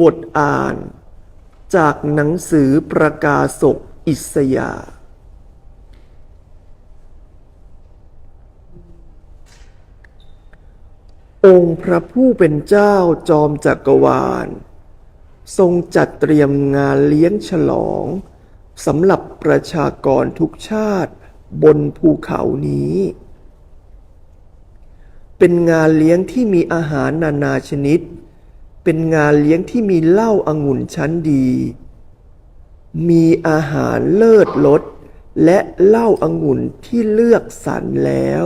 บทอ่าน จากหนังสือประกาศกอิสยา องค์พระผู้เป็นเจ้าจอมจักรวาล ทรงจัดเตรียมงานเลี้ยงฉลองสำหรับประชากรทุกชาติบนภูเขานี้ เป็นงานเลี้ยงที่มีอาหารนานาชนิด เป็นงานเลี้ยงที่มีเหล้าอางุ่นชั้นดี มีอาหารเลิศรสและเหล้าอางุ่นที่เลือกสรรแล้ว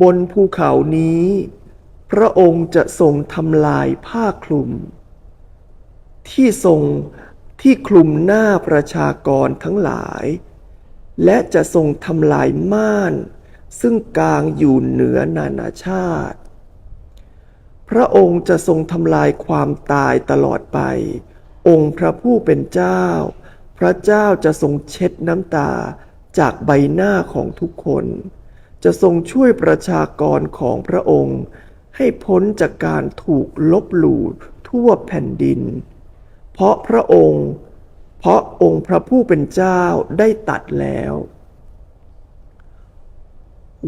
บนภูเขานี้ พระองค์จะทรงทำลายผ้าคลุม ที่ทรงที่คลุมหน้าประชากรทั้งหลาย และจะทรงทำลายม่าน ซึ่งกลางอยู่เหนือนานาชาติ พระองค์จะทรงทำลายความตายตลอดไป องค์พระผู้เป็นเจ้า พระเจ้าจะทรงเช็ดน้ำตาจากใบหน้าของทุกคน จะทรงช่วยประชากรของพระองค์ ให้พ้นจากการถูกลบหลู่ทั่วแผ่นดิน เพราะพระองค์ เพราะองค์พระผู้เป็นเจ้าได้ตัดแล้ว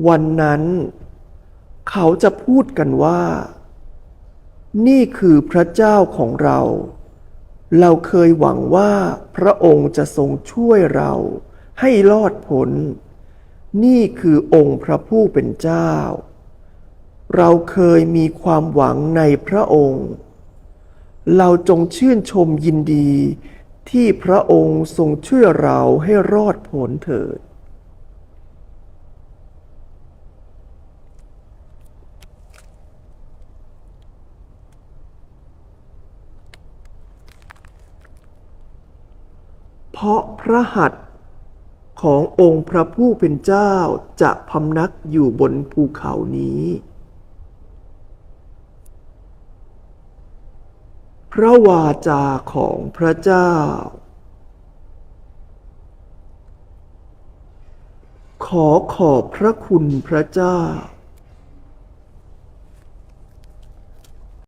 วันนั้น เขาจะพูดกันว่า นี่คือพระเจ้าของเรา เราเคยหวังว่าพระองค์จะทรงช่วยเราให้รอดพ้นนี่คือองค์พระผู้เป็นเจ้า เราเคยมีความหวังในพระองค์ เราจงชื่นชมยินดี ที่พระองค์ทรงช่วยเราให้รอดพ้นเถิด เพราะพระหัตถ์ขององค์พระผู้เป็นเจ้าจะพำนักอยู่บนภูเขานี้ ระวาจาของพระเจ้า ขอขอบพระคุณพระเจ้า